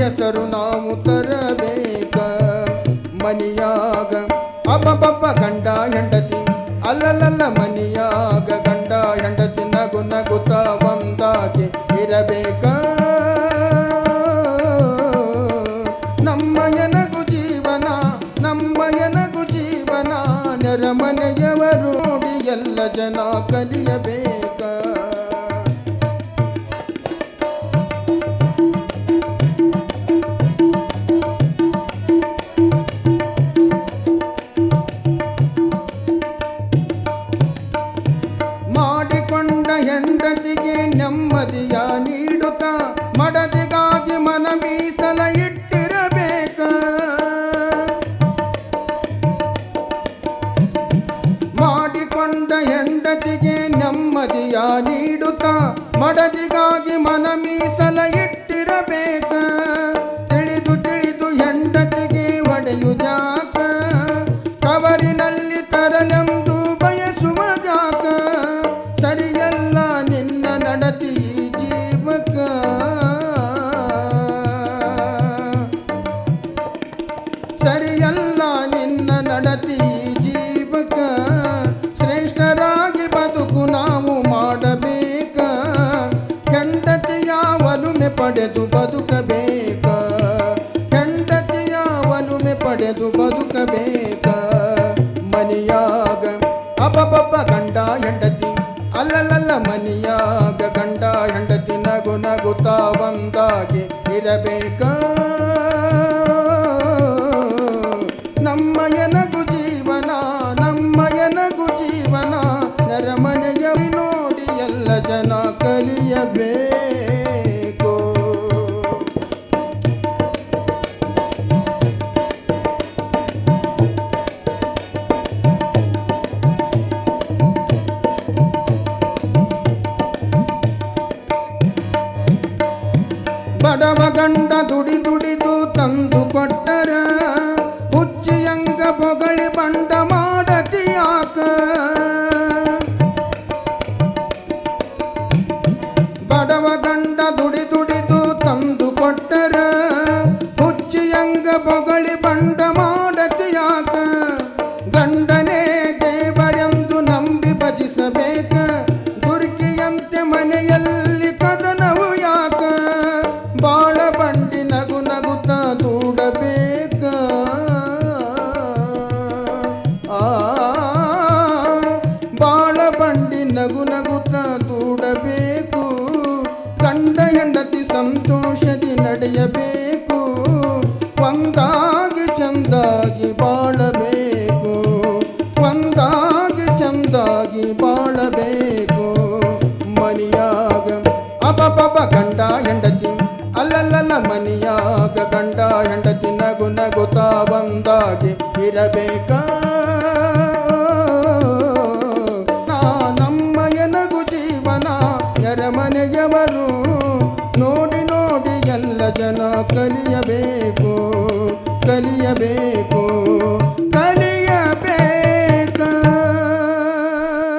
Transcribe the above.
ಹೆಸರು ನಾವು ತರಬೇಕ. ಮನಿಯಾಗ ಅಬ್ಬಬ್ಬ ಗಂಡ ಹೆಂಡತಿ ಹೆಂಡತಿಗೆ ನೆಮ್ಮದಿಯ ನೀಡುತ್ತ ಮಡದಿಗಾಗಿ ಮನ ಮೀಸಲ ಇಟ್ಟಿರಬೇಕ. ಮಾಡಿಕೊಂಡ ಹೆಂಡತಿಗೆ ನೆಮ್ಮದಿಯ ನೀಡುತ್ತ ಮಡದಿಗಾಗಿ ಮನ ಪಡೆದು ಬದುಕಬೇಕ. ಹೆಂಡತಿಯ ಒಲುಮೆ ಪಡೆದು ಬದುಕಬೇಕ. ಮನಿಯಾಗ ಅಬಬಬ್ಬ ಗಂಡ ಹೆಂಡತಿ ಅಲ್ಲಲ್ಲ ಮನಿಯಾಗ ಗಂಡ ಹೆಂಡತಿ ನಗು ನಗುತ್ತಾ ಒಂದಾಗಿ ಇರಬೇಕ. ನಮ್ಮಯ ನೋಡಿ ಎಲ್ಲ ಜನ ಗಂಡ ದುಡಿ ದುಡಿದು ತಂದು ಕೊಟ್ಟರ. ನಡೆಯಬೇಕು ಒಂದಾಗಿ ಚಂದಾಗಿ ಬಾಳಬೇಕು, ಒಂದಾಗಿ ಚಂದಾಗಿ ಬಾಳಬೇಕು. ಮನಿಯಾಗ ಅಬಬಬ ಗಂಡ ಹೆಂಡತಿ ಅಲ್ಲಲ್ಲ ಮನಿಯಾಗ ಗಂಡ ಹೆಂಡತಿ ನಗು ನಗುತ್ತಾ ಒಂದಾಗಿ ಇರಬೇಕ?